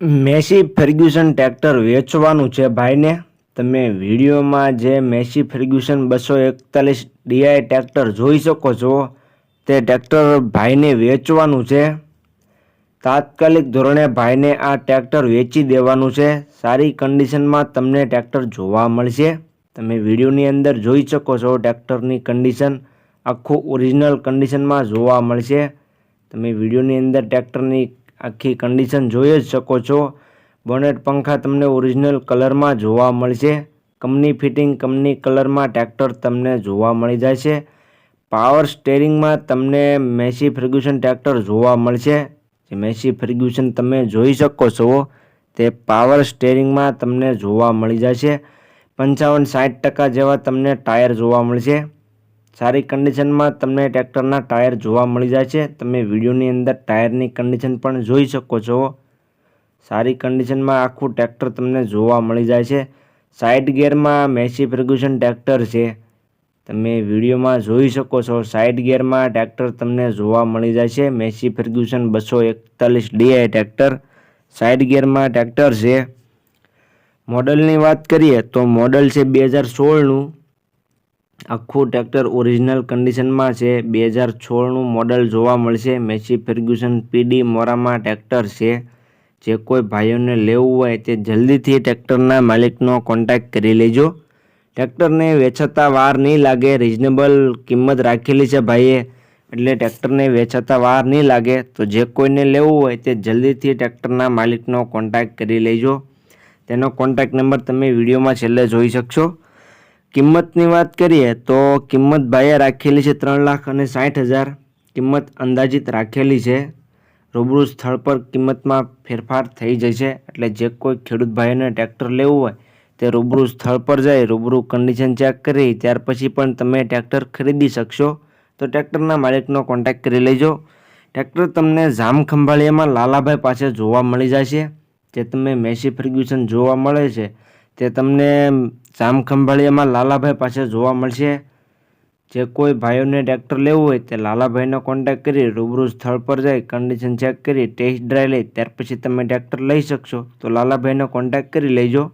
Massey Ferguson tractor વેચવાનું છે ભાઈને? તમે વિડીયોમાં જે મેસી ફર્ગ્યુસન બસો એકતાલીસ ડીઆઈ ટ્રેક્ટર જોઈ શકો છો. તે ટ્રેક્ટર ભાઈને વેચવાનું છે. તાત્કાલિક ધોરણે ભાઈને આ ટ્રેક્ટર વેચી દેવાનું છે. સારી કન્ડિશનમાં તમને ટ્રેક્ટર જોવા મળશે. તમે વિડીયોની અંદર જોઈ શકો છો ટ્રેક્ટરની કન્ડિશન. આખું ઓરિજિનલ કન્ડિશનમાં જોવા મળશે. તમે વિડીયોની અંદર ટ્રેક્ટરની આખી કન્ડિશન જોઈ જ શકો છો. બોનેટ પંખા તમને ઓરિજિનલ કલરમાં જોવા મળશે. કંપની ફિટિંગ કંપની કલરમાં ટ્રેક્ટર તમને જોવા મળી જાય છે પાવર સ્ટેરિંગમાં તમને મેસી ફર્ગ્યુસન ટ્રેક્ટર જોવા મળશે. જે મેસી ફર્ગ્યુસન તમે જોઈ શકો છો, તે પાવર સ્ટેરિંગમાં તમને જોવા મળી જાય છે પંચાવન સાઠ ટકા જેવા તમને ટાયર જોવા મળશે. સારી કન્ડિશનમાં તમને ટ્રેક્ટરના ટાયર જોવા મળી જાય છે. તમે વિડીયોની અંદર ટાયરની કન્ડિશન પણ જોઈ શકો છો. સારી કન્ડિશનમાં આખું ટ્રેક્ટર તમને જોવા મળી જાય છે. સાઇડ ગિયરમાં મેસી ફર્ગ્યુસન ટ્રેક્ટર છે. તમે વિડીયોમાં જોઈ શકો છો સાઇડ ગિયરમાં ટ્રેક્ટર તમને જોવા મળી જાય છે. મેસી ફર્ગ્યુસન બસો એકતાલીસ ડીઆઈ ટ્રેક્ટર સાઇડ ગિયરમાં ટ્રેક્ટર છે. મોડલની વાત કરીએ તો મોડલ છે બે હજાર સોળનું. આખું ટ્રેક્ટર ઓરિજિનલ કન્ડિશનમાં છે. બે હજાર સોળનું મોડલ જોવા મળશે. મેસી ફેર્ગ્યુસન પીડી મોરામાં ટ્રેક્ટર છે. જે કોઈ ભાઈઓને લેવું હોય તે જલ્દીથી ટ્રેક્ટરના માલિકનો કોન્ટેક્ટ કરી લેજો. ટ્રેક્ટરને વેચાતા વાર નહીં લાગે. રિઝનેબલ કિંમત રાખેલી છે ભાઈએ. એટલે ટ્રેક્ટરને વેચાતા વાર નહીં લાગે. તો જે કોઈને લેવું હોય તે જલ્દીથી ટ્રેક્ટરના માલિકનો કોન્ટેક્ટ કરી લેજો. તેનો કોન્ટેક્ટ નંબર તમે વિડીયોમાં છેલ્લે જોઈ શકશો. કિંમતની વાત કરીએ તો કિંમત ભાઈએ રાખેલી છે ત્રણ લાખ અને સાઠ હજાર. કિંમત અંદાજિત રાખેલી છે. રૂબરૂ સ્થળ પર કિંમતમાં ફેરફાર થઈ જશે એટલે જે કોઈ ખેડૂત ભાઈઓને ટ્રેક્ટર લેવું હોય તે રૂબરૂ સ્થળ પર જઈ રૂબરૂ કન્ડિશન ચેક કરી, ત્યાર પછી પણ તમે ટ્રેક્ટર ખરીદી શકશો. તો ટ્રેક્ટરના માલિકનો કોન્ટેક્ટ કરી લેજો. ટ્રેક્ટર તમને જામ ખંભાળિયામાં લાલાભાઈ પાસે જોવા મળી જશે જે તમે મેસી ફર્ગ્યુસન જોવા મળે છે. તે તમને જામ ખંભાળિયામાં લાલાભાઈ પાસે જોવા મળશે. જે કોઈ ભાઈઓને ટ્રેક્ટર લેવું હોય તે લાલાભાઈનો કોન્ટેક્ટ કરી રૂબરૂ સ્થળ પર જઈ કન્ડિશન ચેક કરી ટેસ્ટ ડ્રાઈવ લઈ ત્યાર પછી તમે ટ્રેક્ટર લઈ શકશો. તો લાલાભાઈનો કોન્ટેક્ટ કરી લેજો.